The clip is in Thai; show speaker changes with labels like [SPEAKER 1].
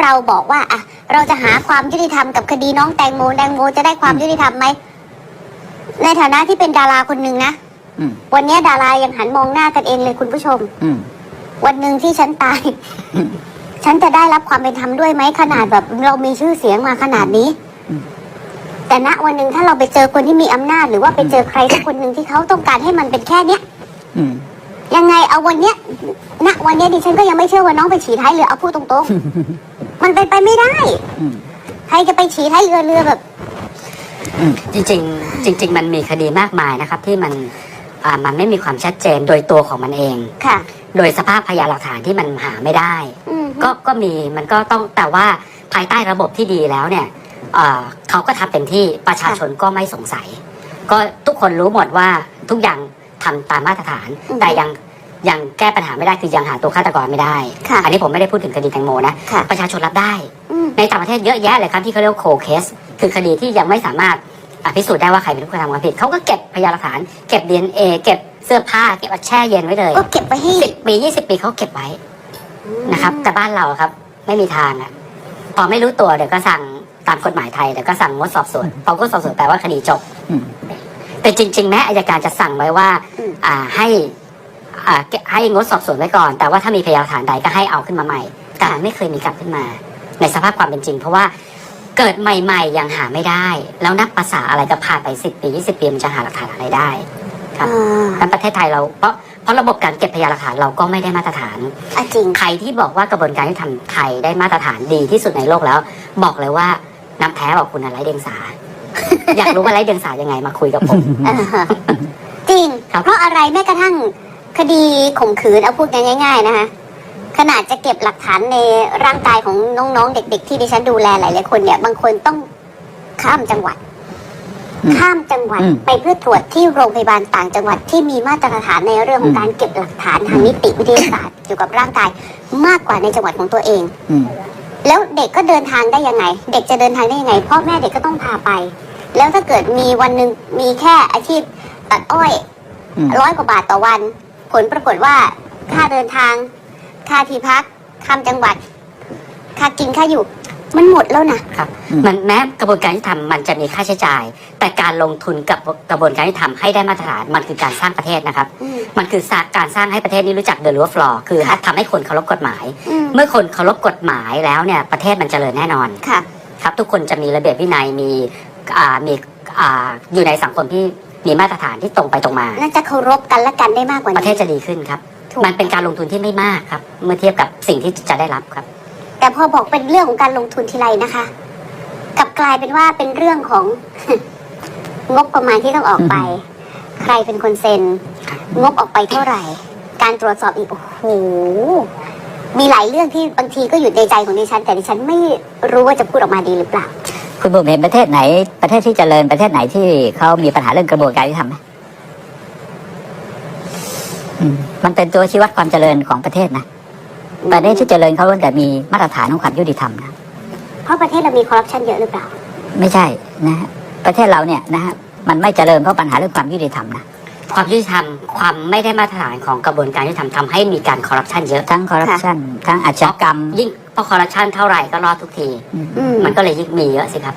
[SPEAKER 1] เราบอกว่าอะเราจะหาความยุติธรรมกับคดีน้องแตงโมแตงโมจะได้ความยุติธรรมไหมในฐานะที่เป็นดาราคนหนึ่งนะ
[SPEAKER 2] อืม
[SPEAKER 1] วันนี้ดารายังหันมองหน้ากันเองเลยคุณผู้ชม
[SPEAKER 2] อืม
[SPEAKER 1] วันหนึ่งที่ฉันตาย
[SPEAKER 2] อืม
[SPEAKER 1] ฉันจะได้รับความเป็นธรรมด้วยไหมขนาดแบบ เรามีชื่อเสียงมาขนาดนี้
[SPEAKER 2] อืม
[SPEAKER 1] แต่ณวันหนึ่งถ้าเราไปเจอคนที่มีอำนาจ หรือว่าไปเจอใครสักคนหนึ่งที่เขาต้องการให้มันเป็นแค่เนี้ย
[SPEAKER 2] อืม
[SPEAKER 1] ยังไงเอาวันเนี้ยณวันเนี้ยดิฉันก็ยังไม่เชื่อว่าน้องไปฉี่ท้ายเรือเอาพูดตรงๆ มันเป็นไปไม่ได้
[SPEAKER 2] อืม
[SPEAKER 1] ใครจะไปฉี่ท้ายเรือเรือแบบ
[SPEAKER 3] จริงๆ จริง ๆ มันมีคดีมากมายนะครับ ที่มันอ่ามันไม่มีความชัดเจนโดยตัวของมันเอง
[SPEAKER 1] ค่ะ
[SPEAKER 3] โดยสภาพพยานหลักฐานที่มันหาไม่ได้
[SPEAKER 1] อืม
[SPEAKER 3] ก็ก็มีมันก็ต้องแต่ว่าภายใต้ระบบที่ดีแล้วเนี่ยเอ่อเขาก็ทำเต็มที่ประชาชนก็ไม่สงสัย ก็ทุกคนรู้หมดว่าทุกอย่าง ทำตามมาตรฐาน แต่ยังยังแก้ปัญหาไม่ได้คือยังหาตัวฆาตกรไม่ได้
[SPEAKER 1] ค่ะ
[SPEAKER 3] อันนี้ผมไม่ได้พูดถึงคดีแตงโมนะ
[SPEAKER 1] ค่ะ
[SPEAKER 3] ประชาชนรับได้
[SPEAKER 1] อืม
[SPEAKER 3] ในต่างประเทศเยอะแยะเลยครับที่เขาเรียกว่าโคเคส คือคดีที่ยังไม่สามารถอะพิสูจน์ได้ว่าใครเป็นผู้กระทำความผิดเขาก็เก็บพยานหลักฐาน เก็บ DNA เก็บเสื้อผ้าเก็บเอาแช่เย็นไว้เลย
[SPEAKER 1] ก็เก็บไว้ให้
[SPEAKER 3] สิบปียี่สิบปีเขาเก็บไว้นะครับ แต่บ้านเราครับ ไม่มีทางอะพอไม่รู้ตัวเดี๋ยวก็สั่งตามกฎหมายไทยเดี๋ยวก็สั่งงดสอบสวนพองดสอบสวนแปลว่าคดีจบ
[SPEAKER 2] อืม
[SPEAKER 3] แต่จริงๆแม้อายการจะสั่งไว้ว่า
[SPEAKER 1] อืม
[SPEAKER 3] อ่าให้อ่าให้งดสอบสวนไว้ก่อน แต่ว่าถ้ามีพยานหลักฐานใดก็ให้เอาขึ้นมาใหม่ แต่ไม่เคยมีกลับขึ้นมา ในสภาพความเป็นจริง เพราะว่าเกิดใหม่ๆยังหาไม่ได้ แล้วนับภาษาอะไรก็ผ่านไปสิบปียี่สิบปีมันจะหาหลักฐานอะไรได้ครับ
[SPEAKER 1] อ่า
[SPEAKER 3] ทั้งประเทศไทยเราเพราะเพราะระบบการเก็บพยานหลักฐานเราก็ไม่ได้มาตรฐาน
[SPEAKER 1] อะจริง
[SPEAKER 3] ใครที่บอกว่ากระบวนการที่ทำไทยได้มาตรฐานดีที่สุดในโลกแล้ว บอกเลยว่าน้ำแท้บอกคุณอะไรเดียงสา อยากรู้ว่าไรเดียงสายังไงมาคุยกับผม
[SPEAKER 1] อ่าฮะจริง
[SPEAKER 3] ครับ
[SPEAKER 1] เพราะอะไรแม้กระทั่งคดีข่มขืนเอาพูดกันง่าย ๆ นะคะขนาดจะเก็บหลักฐานในร่างกายของน้องๆ เด็ก ๆ ที่ดิฉันดูแลหลายๆคนเนี่ย บางคนต้องข้ามจังหวัด
[SPEAKER 2] อืม
[SPEAKER 1] ข้ามจังหวัด
[SPEAKER 2] อืม
[SPEAKER 1] ไปเพื่อตรวจที่โรงพยาบาลต่างจังหวัดที่มีมาตรฐานในเรื่องของ
[SPEAKER 2] อืม
[SPEAKER 1] การเก็บหลักฐานทางนิติวิทยาศาสตร์เกี่ยวกับร่างกายมากกว่าในจังหวัดของตัวเอง
[SPEAKER 2] อืม
[SPEAKER 1] แล้วเด็กก็เดินทางได้ยังไง เด็กจะเดินทางได้ยังไงพ่อแม่เด็กก็ต้องพาไป แล้วถ้าเกิดมีวันหนึ่งมีแค่อาชีพตัดอ้อย
[SPEAKER 2] อืม
[SPEAKER 1] ร้อยกว่าบาทต่อวัน ผลปรากฏว่าค่าเดินทาง ค่าที่พักข้ามจังหวัด ค่ากินค่าอยู่ มันหมดแล้วนะ
[SPEAKER 3] ครับ
[SPEAKER 2] อืม
[SPEAKER 3] มันแม้กระบวนการที่ทำมันจะมีค่าใช้จ่าย แต่การลงทุนกับกระบวนการที่ทำให้ได้มาตรฐานมันคือการสร้างประเทศนะครับ
[SPEAKER 1] อืม
[SPEAKER 3] มันคือการสร้างให้ประเทศนี้รู้จักเดอะ u ู e ฟลอคือ
[SPEAKER 1] ค่ะ
[SPEAKER 3] ทำให้คนเคารพกฎหมาย
[SPEAKER 1] อืม
[SPEAKER 3] เมื่อคนเคารพกฎหมายแล้วเนี่ยประเทศมันเจริญแน่นอน
[SPEAKER 1] ค่ะ
[SPEAKER 3] ครับทุกคนจะมีระเบียบวินัยมี อ่ามีอ่าอยู่ในสังคมที่มีมาตรฐานที่ตรงไปตรงมา
[SPEAKER 1] น่าจะเคารพกันและกันได้มากกว่า
[SPEAKER 3] ประเท
[SPEAKER 1] นี้
[SPEAKER 3] ศจะดีขึ้นครับ
[SPEAKER 1] ถูก
[SPEAKER 3] มันเป็นการลงทุนที่ไม่มากครับ เมื่อเทียบกับสิ่งที่จะได้รับครับ
[SPEAKER 1] แต่พอบอกเป็นเรื่องของการลงทุนทีไรนะคะ กลับกลายเป็นว่าเป็นเรื่องของ งบประมาณที่ต้องออกไป ใครเป็นคนเซ็น งบออกไปเท่าไหร่ การตรวจสอบอีกโอ้โหมีหลายเรื่องที่บางทีก็อยู่ในใจของดิฉัน แต่ดิฉันไม่รู้ว่าจะพูดออกมาดีหรือเปล่า
[SPEAKER 2] คุณบุ๋มเห็นประเทศไหน ประเทศที่เจริญประเทศไหนที่เขามีปัญหาเรื่องกระบวนการยุติธรรมไหมอืมมันเป็นตัวชี้วัดความเจริญของประเทศนะประเทศที่เจริญเขาล้วนแต่มีมาตรฐานของความยุติธรรมนะ
[SPEAKER 1] เพราะประเทศเรามีคอร์รัปชันเยอะหรือเปล่า
[SPEAKER 2] ไม่ใช่นะฮะประเทศเราเนี่ยนะฮะมันไม่เจริญเพราะปัญหาเรื่องความยุติธรรมนะ
[SPEAKER 3] ความยุติธรรมความไม่ได้มาตรฐานของกระบวนการยุติธรรมทำให้มีการคอร์รัปชันเยอะ
[SPEAKER 2] ทั้งคอร์รัปชันทั้งอาชญากรรม
[SPEAKER 3] ยิ่ง พอคอร์รัปชันเท่าไหร่ก็รอดทุกที
[SPEAKER 1] อืม
[SPEAKER 3] มันก็เลยยิ่งมีเยอะสิครับ